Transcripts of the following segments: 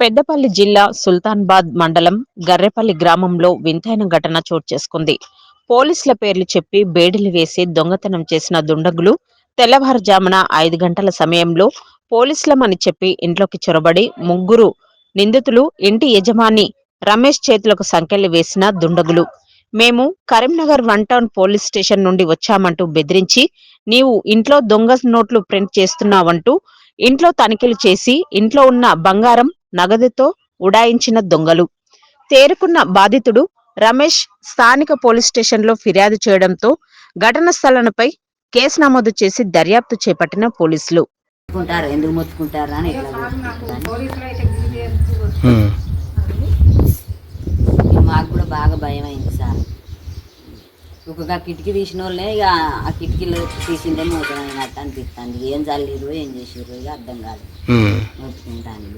పెద్దపల్లి జిల్లా సుల్తాన్బాద్ మండలం గర్రెపల్లి గ్రామంలో వింతైన ఘటన చోటు చేసుకుంది. పోలీసుల పేర్లు చెప్పి బేడిలు వేసి దొంగతనం చేసిన దుండగులు తెల్లవారుజామున ఐదు గంటల సమయంలో పోలీసులమని చెప్పి ఇంట్లోకి చొరబడి ముగ్గురు నిందితులు ఇంటి యజమాని రమేష్ చేతులకు సంకెళ్ళు వేసిన దుండగులు. మేము Karimnagar one town police station నుండి వచ్చామంటూ బెదిరించి నీవు ఇంట్లో దొంగ నోట్లు ప్రింట్ చేస్తున్నావంటూ ఇంట్లో తనిఖీలు చేసి ఇంట్లో ఉన్న బంగారం నగదుతో ఉడాయించిన దొంగలు. తేరుకున్న బాధితుడు రమేష్ స్థానిక పోలీస్ స్టేషన్లో ఫిర్యాదు చేయడంతో ఘటన స్థలంపై కేసు నమోదు చేసి దర్యాప్తు చేపట్టిన పోలీసులు. ఎందుకు మొత్తుకుంటారు అని మాకు కూడా బాగా భయం అయింది సార్. ఒక కిటికీ తీసిన వాళ్ళే ఇక ఆ కిటికీలో తీసిందే మోసం అయినట్టు అనిపిస్తుంది ఏం చల్లిరు ఏం చేసిర్రు ఇక అర్థం కాదు. మొత్తుకుంటాను.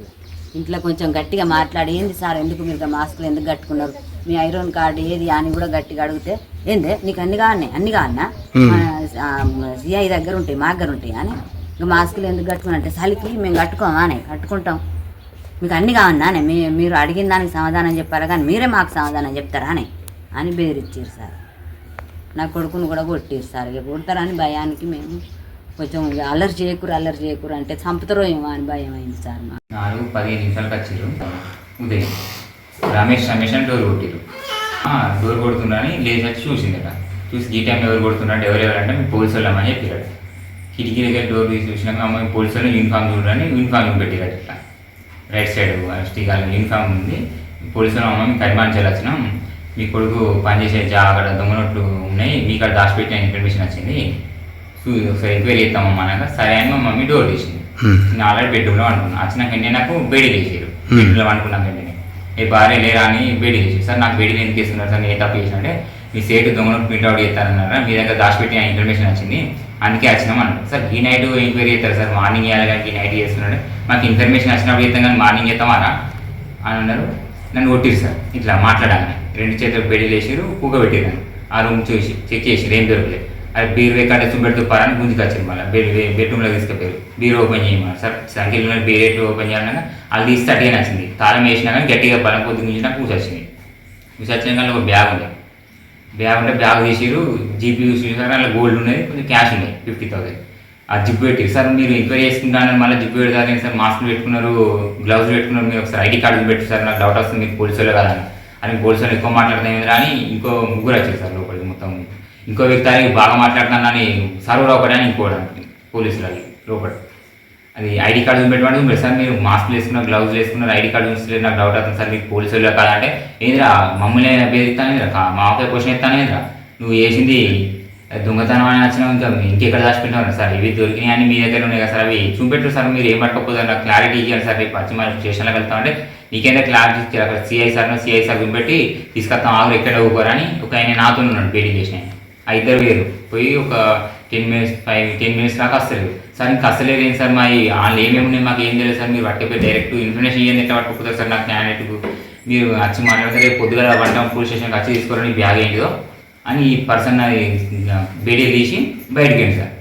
ఇంట్లో కొంచెం గట్టిగా మాట్లాడి ఏంది సార్ ఎందుకు మీరు మాస్కులు ఎందుకు కట్టుకున్నారు? మీ ఐరన్ కార్డు ఏది అని కూడా గట్టిగా అడిగితే ఏందే నీకు అన్ని కావన్నాయి అన్ని కావన్నా Hmm. సిఐ దగ్గర ఉంటాయి మా దగ్గర ఉంటాయి అని. ఇక మాస్కులు ఎందుకు కట్టుకున్నా అంటే చలికి మేము కట్టుకోమా అని కట్టుకుంటాం. మీకు అన్ని కావన్నా అని మీ మీరు అడిగిన దానికి సమాధానం చెప్పారా కానీ మీరే మాకు సమాధానం చెప్తారా అని అని బెదిరించారు సార్. నా కొడుకును కూడా కొట్టేస్తారు. ఇక కొడతారని భయానికి మేము కొంచెం అల్లరి చేయకూరు అల్లరి చేయకూరు అంటే చంపుతారో ఏమో అని భయం అయింది సార్ నాలుగు పదిహేను నిమిషాలకు వచ్చారు ఉదయం. రమేష్ రమేష్ అని డోర్ కొట్టిరు డోర్ కొడుతున్నారని లేచి వచ్చి చూసిందట చూసి ఈ టైం ఎవరు కొడుతున్నాడు ఎవరెవరు అంటే మేము పోలీసు వాళ్ళమని చెప్పారు కిటికీ దగ్గర డోర్ తీసి చూసినాక అమ్మాయి పోలీసు వాళ్ళు యూనిఫామ్ చూడని యూనిఫామ్ పెట్టారు ఇట్లా రైట్ సైడ్ స్టికాల యూనిఫామ్ ఉంది. పోలీసు వాళ్ళు అమ్మాయి కరిమాంచాలి వచ్చినాం. మీ కొడుకు పనిచేసే జా అక్కడ దొంగనట్లు ఉన్నాయి మీ ఇక్కడ దాచిపెట్టిన ఇన్ఫర్మేషన్ వచ్చింది. ఒకసారి ఎంక్వైరీ చేస్తామమ్మా అనగా సరే అని మా మమ్మీ డోర్ తీసింది. ఉమ్. నేను ఆల్రెడీ బెడ్రూమ్లో అనుకున్నాను వచ్చినాక వెంటనే నాకు బేడీ వేసారు బెడ్రూమ్లో అనుకున్నాక వెంటనే ఏ భార్య లేరా అని బేడీ వేసారు సార్ నాకు బేడీ ఎందుకు ఇస్తున్నారు? సార్ నేను తప్పు చేసినంటే మీ సేటు దొంగను ప్రింట్ అవుట్ చేస్తారన్నారా? మీ దగ్గర దాచిపెట్టిన ఇన్ఫర్మేషన్ వచ్చింది. అందుకే వచ్చినాం అన్నారు సార్ ఈ నైట్ ఎంక్వైరీ చేస్తారు సార్. మార్నింగ్ చేయాలి కానీ ఈ నైట్ చేస్తున్నాడు. మాకు ఇన్ఫర్మేషన్ వచ్చినప్పుడు చేస్తాం కానీ మార్నింగ్ చేస్తామారా అని అన్నారు. నన్ను కొట్టిరు సార్. ఇట్లా మాట్లాడాలని. రెండు చేతులు బెడీలు వేసిరు పూగ ఆ రూమ్ చూసి చెక్ చేసిరు ఏం దొరకలేదు అది బీరు ఎక్కడ చూపెడుతూ పారని గుంజుకొచ్చింది మళ్ళీ. బెడ్ బెడ్రూమ్లో తీసుకుపోయారు బీరు ఓపెన్ చేయమన్నారు సార్ సంఖ్యలో బీరు ఎటు ఓపెన్ చేయాలన్నా అది తీస్తే అడిగే నచ్చింది తాళం వేసినా కానీ గట్టిగా బలం కొద్ది గుంజినా కూర్చొచ్చింది కూర్చొచ్చిన కానీ ఒక బ్యాగ్ ఉంది బ్యాగ్ ఉంటే బ్యాగ్ తీసిరు జీపీ చూసారు అందులో గోల్డ్ ఉన్నది కొంచెం క్యాష్ ఉన్నాయి ఫిఫ్టీ థౌసండ్ ఆ జిప్ పెట్టి సార్ మీరు ఎంక్వైరీ చేసుకుంటాను మళ్ళీ జిప్ పెడతారు సార్ మాస్క్ పెట్టుకున్నారు గ్లౌజ్ పెట్టుకున్నారు మీరు ఒకసారి ఐడి కార్డు పెట్టి సార్ నాకు డౌట్ వస్తుంది మీకు పోలీసులో వాళ్ళు కదా అని. అని ఎక్కువ మాట్లాడుతున్నాయి అని ఇంకో ముగ్గురు వచ్చారు సార్ లోపలికి మొత్తం. ఇంకో వ్యక్తి అని బాగా మాట్లాడుతున్నానని సర్వర్ ఒకటి అని ఇంకోటి పోలీసులు అది లోపల. అది ఐడి కార్డు చూపెట్టమంటే మీరు సార్ మీరు మాస్క్ వేసుకున్నారు గ్లౌజ్ వేసుకున్నారు ఐడి కార్డు చూసలేదు నాకు డౌట్ అవుతుంది సార్ మీకు పోలీసు వాళ్ళు కదా అంటే ఏందిరా మమ్మల్ని బెదిరిస్తానేదిరా మా ఒకే క్వశ్చన్ ఎత్తానేదిరా? నువ్వు వేసింది దొంగతనం అని వచ్చినావు ఇంకా ఇంకెక్కడ దాచిపెట్టినారు? సార్ ఇవి దొరికినాయి అని మీ దగ్గర ఉన్నాయి కదా సార్ అవి చూపెట్టు సార్ మీరు ఏం పట్టుకోపోతారు? నాకు క్లారిటీ ఇవ్వాలి సార్ రేపు వచ్చి మన స్టేషన్లోకి వెళ్తామంటే నీకేంటే క్లారిటీ ఇచ్చారు అక్కడ సిఐ సార్ సిఐ సార్ చూపెట్టి తీసుకొస్తాం ఆగురు ఎక్కడ ఊకోరని ఒక ఆయన నాతో ఉన్నాడు పెయింటింగ్ చేసిన ఆ ఇద్దరు వేరు. పోయి ఒక ten minutes five ten minutes దాకా వస్తలేదు సార్ ఇంకా అసలేదు ఏంటి సార్ మా వాళ్ళు ఏమేమి ఉన్నాయి మాకు ఏం తెలియదు సార్ మీరు పట్టుకుపోయి డైరెక్ట్ ఇన్ఫర్మేషన్ ఇవ్వండి ఎట్లా పట్టుకుపోతారు సార్ నాకు క్యాండిడేట్కు మీరు వచ్చి మాట్లాడితే రేపు పొద్దుగా పడ్డాం పోలీస్ స్టేషన్కి వచ్చి తీసుకోరని బ్యాగ్ ఏంటిదో? అని ఈ పర్సన్ అది బేడీ తీసి బయటకు వెళ్ళి సార్.